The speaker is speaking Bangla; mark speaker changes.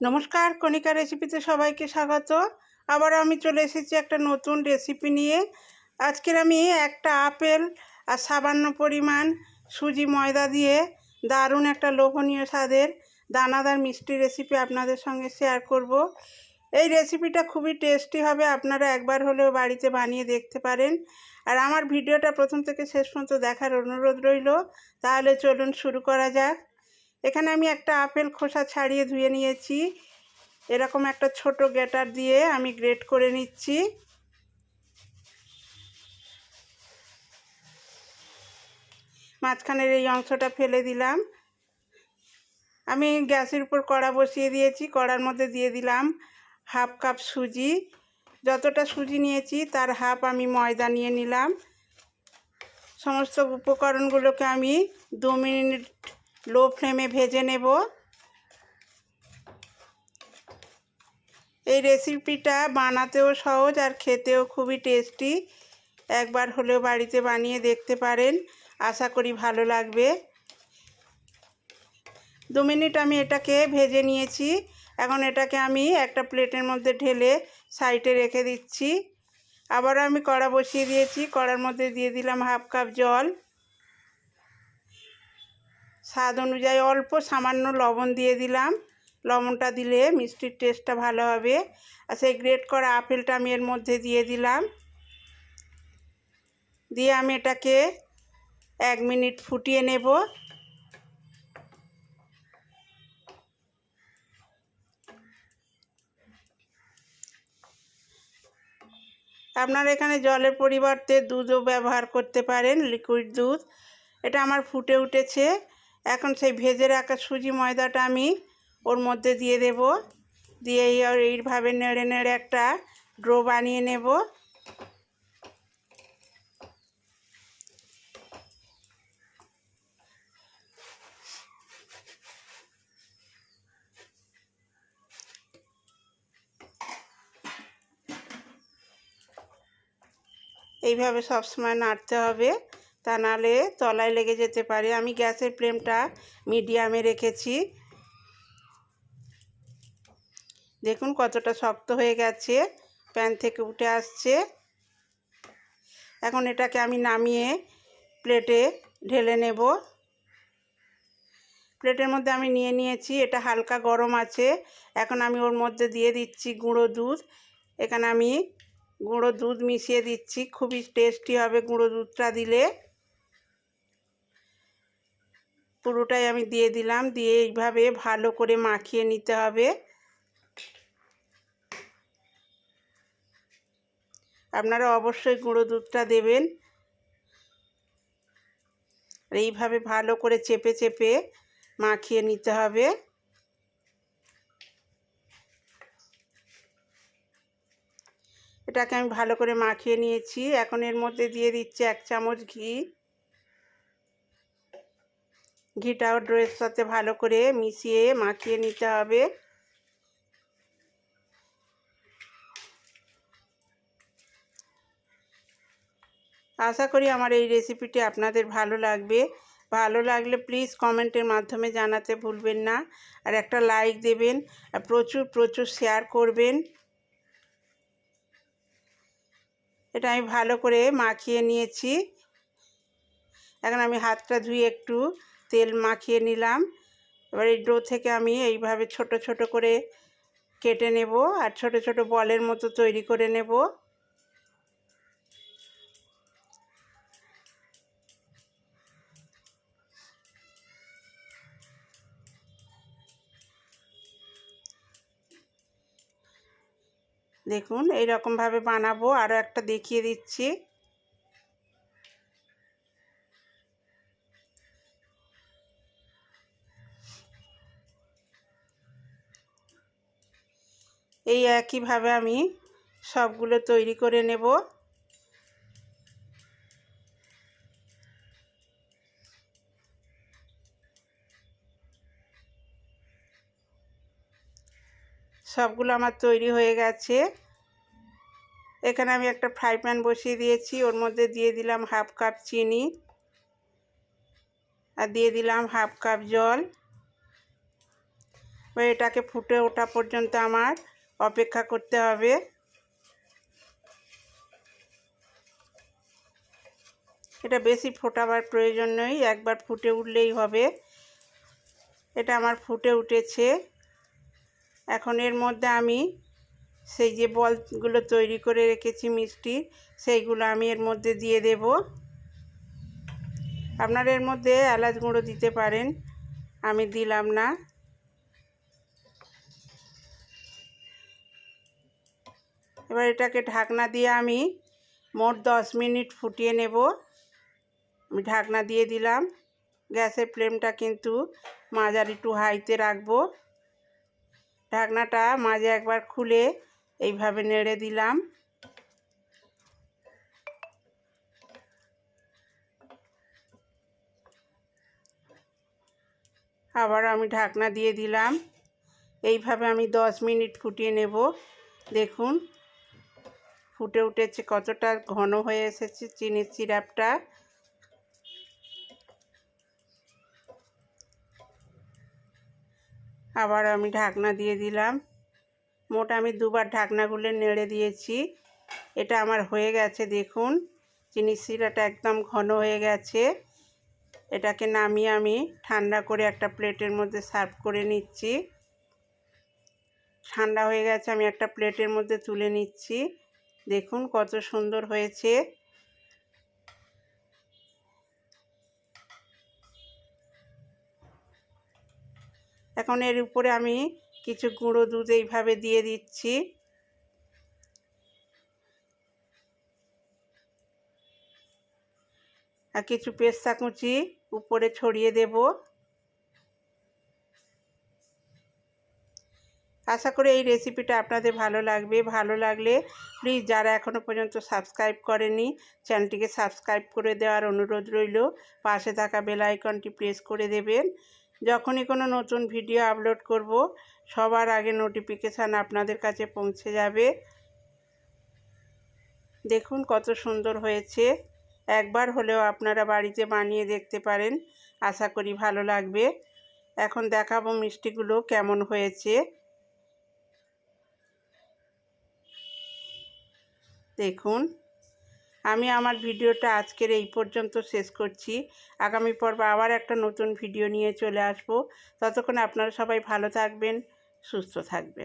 Speaker 1: নমস্কার, কণিকা রেসিপিতে সবাইকে স্বাগত। আবার আমি চলে এসেছি একটা নতুন রেসিপি নিয়ে। আজকের আমি একটা আপেল আর সামান্য পরিমাণ সুজি ময়দা দিয়ে দারুণ একটা লোভনীয় স্বাদের দানাদার মিষ্টি রেসিপি আপনাদের সঙ্গে শেয়ার করব। এই রেসিপিটা খুবই টেস্টি হবে, আপনারা একবার হলেও বাড়িতে বানিয়ে দেখতে পারেন। আর আমার ভিডিওটা প্রথম থেকে শেষ পর্যন্ত দেখার অনুরোধ রইল, তাহলে চলুন শুরু করা যাক। এখানে আমি একটা আপেল খোসা ছাড়িয়ে ধুয়ে নিয়েছি। এরকম একটা ছোট গ্রেটার দিয়ে আমি গ্রেট করে নিচ্ছি। মাঝখানের এই অংশটা ফেলে দিলাম। আমি গ্যাসের উপর কড়া বসিয়ে দিয়েছি, কড়ার মধ্যে দিয়ে দিলাম হাফ কাপ সুজি। যতটা সুজি নিয়েছি তার হাফ আমি ময়দা নিয়ে নিলাম। সমস্ত উপকরণগুলোকে আমি দু মিনিট লো ফ্লেমে ভেজে নেব। এই রেসিপিটা বানাতেও সহজ আর খেতেও খুবই টেস্টি। একবার হলেও বাড়িতে বানিয়ে দেখতে পারেন। আশা করি ভালো লাগবে। দু মিনিট আমি এটাকে ভেজে নিয়েছি। এখন এটাকে আমি একটা প্লেটের মধ্যে ঢেলে সাইডে রেখে দিচ্ছি। আবার আমি কড়া বসিয়ে দিয়েছি। কড়ার মধ্যে দিয়ে দিলাম হাফ কাপ জল। স্বাদ অনুযায়ী অল্প সামান্য লবণ দিয়ে দিলাম। লবণটা দিলে মিষ্টির টেস্টটা ভালো হবে। আর সেই গ্রেট করা আপেলটা আমি এর মধ্যে দিয়ে দিলাম। দিয়ে আমি এটাকে এক মিনিট ফুটিয়ে নেব। আপনার এখানে জলের পরিবর্তে দুধও ব্যবহার করতে পারেন লিকুইড দুধ। এটা আমার ফুটে উঠেছে। এখন সেই ভেজে রাখা সুজি ময়দাটা আমি ওর মধ্যে দিয়ে দেব। দিয়ে এইভাবে নেড়ে নেড়ে একটা ড্রো বানিয়ে নেব। এইভাবে সবসময় নাড়তে হবে। তা নাহলে তলায় লেগে যেতে পারে। আমি গ্যাসের ফ্লেমটা মিডিয়ামে রেখেছি। দেখুন কতটা শক্ত হয়ে গেছে। প্যান থেকে উঠে আসছে। এখন এটাকে আমি নামিয়ে প্লেটে ঢেলে নেব। প্লেটের মধ্যে আমি নিয়ে নিয়েছি। এটা হালকা গরম আছে। এখন আমি ওর মধ্যে দিয়ে দিচ্ছি গুঁড়ো দুধ। এখানে আমি গুঁড়ো দুধ মিশিয়ে দিচ্ছি। খুবই টেস্টি হবে গুঁড়ো দুধটা দিলে। পুরোটাই আমি দিয়ে দিলাম। দিয়ে এইভাবে ভালো করে মাখিয়ে নিতে হবে। আপনারা অবশ্যই গুঁড়ো দুধটা দেবেন। এইভাবে ভালো করে চেপে চেপে মাখিয়ে নিতে হবে। এটাকে আমি ভালো করে মাখিয়ে নিয়েছি। এখন এর মধ্যে দিয়ে দিচ্ছি এক চামচ ঘি। ঘিটাও ড্রের সাথে ভালো করে মিশিয়ে মাখিয়ে নিতে হবে। আশা করি আমার এই রেসিপিটি আপনাদের ভালো লাগবে। ভালো লাগলে প্লিজ কমেন্টের মাধ্যমে জানাতে ভুলবেন না। আর একটা লাইক দেবেন, আর প্রচুর প্রচুর শেয়ার করবেন। এটা আমি ভালো করে মাখিয়ে নিয়েছি। এখন আমি হাতটা ধুয়ে একটু তেল মাখিয়ে নিলাম। এবার এই ডো থেকে আমি এইভাবে ছোট ছোট করে কেটে নেব আর ছোট ছোট বলের মতো তৈরি করে নেব। দেখুন এই রকমভাবে বানাবো। আরও একটা দেখিয়ে দিচ্ছি। এই একইভাবে আমি সবগুলো তৈরি করে নেব। সবগুলো আমার তৈরি হয়ে গেছে। এখানে আমি একটা ফ্রাই প্যান বসিয়ে দিয়েছি, ওর মধ্যে দিয়ে দিলাম হাফ কাপ চিনি আর দিয়ে দিলাম হাফ কাপ জল। এটাকে ফুটে ওঠা পর্যন্ত আমার অপেক্ষা করতে হবে। এটা বেশি ফোটাবার প্রয়োজন নেই, একবার ফুটে উঠলেই হবে। এটা আমার ফুটে উঠেছে। এখন এর মধ্যে আমি সেই যে বলগুলো তৈরি করে রেখেছি মিষ্টি, সেইগুলো আমি এর মধ্যে দিয়ে দেব। আপনার এর মধ্যে এলাচ গুঁড়ো দিতে পারেন, আমি দিলাম না। এবার এটাকে ঢাকনা দিয়ে আমি মোট দশ মিনিট ফুটিয়ে নেব। আমি ঢাকনা দিয়ে দিলাম। গ্যাসের ফ্লেমটা কিন্তু মাঝারি টু হাইতে রাখব। ঢাকনাটা মাঝে একবার খুলে এইভাবে নেড়ে দিলাম। আবার আমি ঢাকনা দিয়ে দিলাম। এইভাবে আমি দশ মিনিট ফুটিয়ে নেব। দেখুন ফুটে উঠেছে, কতটা ঘন হয়ে এসেছে চিনির সিরাপটা। আবার আমি ঢাকনা দিয়ে দিলাম। মোট আমি দুবার ঢাকনাগুলো নেড়ে দিয়েছি। এটা আমার হয়ে গেছে, দেখুন। চিনি শিরাটা একদম ঘন হয়ে গেছে। এটাকে নামিয়ে আমি ঠান্ডা করে একটা প্লেটের মধ্যে সার্ভ করে নিচ্ছি। ঠান্ডা হয়ে গেছে, আমি একটা প্লেটের মধ্যে তুলে নিচ্ছি। দেখুন কত সুন্দর হয়েছে। এখন এর উপরে আমি কিছু গুঁড়ো দুধ এইভাবে দিয়ে দিচ্ছি। আর কিছু পেস্তা কুচি উপরে ছড়িয়ে দেব। আশা করি এই রেসিপিটা আপনাদের ভালো লাগবে। ভালো লাগলে প্লিজ যারা এখনও পর্যন্ত সাবস্ক্রাইব করেনি চ্যানেলটিকে সাবস্ক্রাইব করে দেওয়ার অনুরোধ রইল। পাশে থাকা বেল আইকনটি প্রেস করে দেবেন। যখনই কোনো নতুন ভিডিও আপলোড করব, সবার আগে নোটিফিকেশান আপনাদের কাছে পৌঁছে যাবে। দেখুন কত সুন্দর হয়েছে। একবার হলেও আপনারা বাড়িতে বানিয়ে দেখতে পারেন। আশা করি ভালো লাগবে। এখন দেখাবো মিষ্টিগুলো কেমন হয়েছে। দেখুন, আমি আমার ভিডিওটা আজকের এই পর্যন্ত শেষ করছি। আগামী পর্ব আবার একটা নতুন ভিডিও নিয়ে চলে আসব। ততক্ষণ আপনারা সবাই ভালো থাকবেন, সুস্থ থাকবেন।